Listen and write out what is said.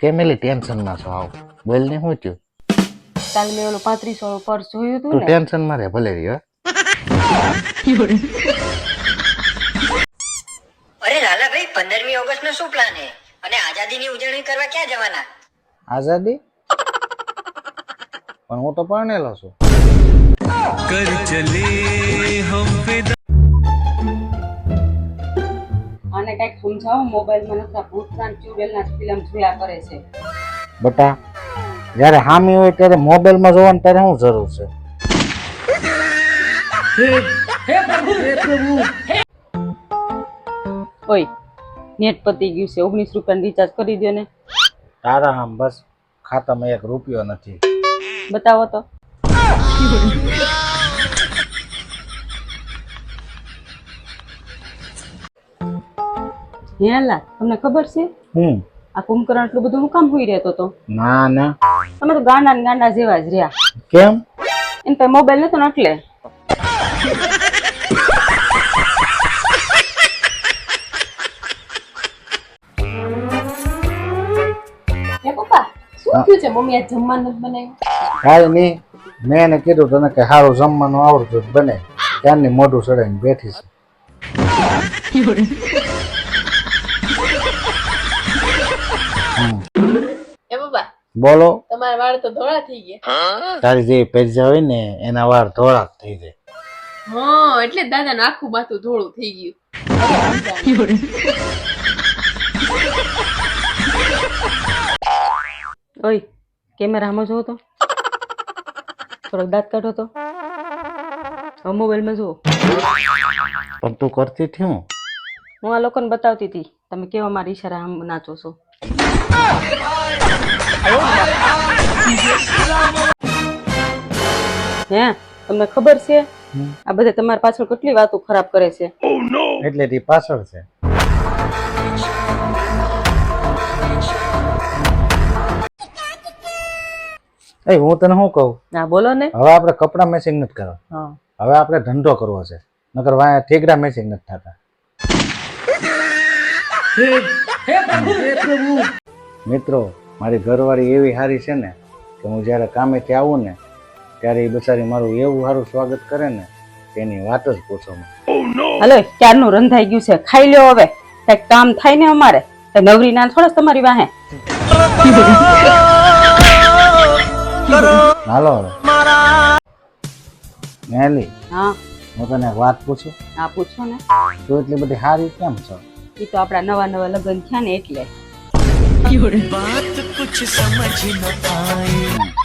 કેમેલી ટેન્શનમાં છો આવ. બોલ ને શું થયું? કાલ મેં ઓલું પાંત્રીસ વાળું પર્સ જોયું હતું તું ને. ટેન્શનમાં રે ભલે રહ્યો અરે લાલાભાઈ પંદરમી ઓગસ્ટ નો શું પ્લાન છે? અને આઝાદીની ઉજવણી કરવા ક્યાં જવાના? આઝાદી? પણ હું તો પરણેલો છું. આને કંઈક સમજાવો મોબાઈલમાં નકરા ભૂતના ચુડેલના ફિલ્મ જોયા કરે છે. બટા જ્યારે હામી હોય ત્યારે મોબાઈલમાં જોવાની ત્યારે શું જરૂર છે? ઓય નેટ પતી ગયું છે. ઓગણીસ રૂપિયાનું રિચાર્જ કરી દો ને. તારા આમ બસ ખાતામાં એક રૂપિયો નથી. બતાવો તો. હે લા તમને ખબર છે? હમ આ કુંભકરણ એટલું બધું હું કામ હોઈ રહેતો તો? ના ના. તમે તો ગાંડા ને ગાંડા જેવા જ રહ્યા. કેમ? એને પાસે મોબાઈલ નતો ને એટલે. મેં એને કીધું તને કે સારું જમવાનું આવડતું જ બને. ત્યારની મોઢું ચડાઈને બેઠી છે. એ બાબા બોલો. તમારા વાળ તો ધોળા થઈ ગયા. તારી જે પેરજા હોય ને એના વાળ ધોળા થઈ જાય. હા એટલે જ દાદાનું આખું માથું ધોળું થઈ ગયું. ઓય કેમેરામાં જોવો તો. થોડોક દાંત કાઢો તો. હવે મોબાઈલમાં જુઓ. પણ તું કરતી થયું હું? હું આ લોકોને બતાવતી હતી. તમે કેવા મારી ઈશારા આમ નાચો છો? હે તમને ખબર છે? આ બધા તમારી પાછળ કેટલી વાતો ખરાબ કરે છે? એટલે તે પાછળ છે. એ હું તને શું કહું? હા બોલો ને. હવે આપણે કપડા મેચિંગ નથી કરવા. હવે આપણે ધંધો કરવો છે. નકર વાયા ઠેકડા મેચિંગ નથી થતા. મિત્રો મારી ઘરવાળી એવી સારી છે ને કે હું જ્યારે કામેથી આવું ને ત્યારે એ બચારી મારું એવું સારું સ્વાગત કરે ને તેની વાત જ પૂછો. હલો ક્યારનું રંધાઈ ગયું છે? ખાઈ લ્યો હવે. કંઈક કામ થાય ને અમારે નવરી ના થોડા તમારી વાહે. હાલો નેલી હા. હું તને વાત પૂછું? હા પૂછો ને. તું એટલી બધી સારી કેમ છો? એ તો આપડા નવા નવા લગ્ન થયા ને એટલે. बात कुछ समझ न आए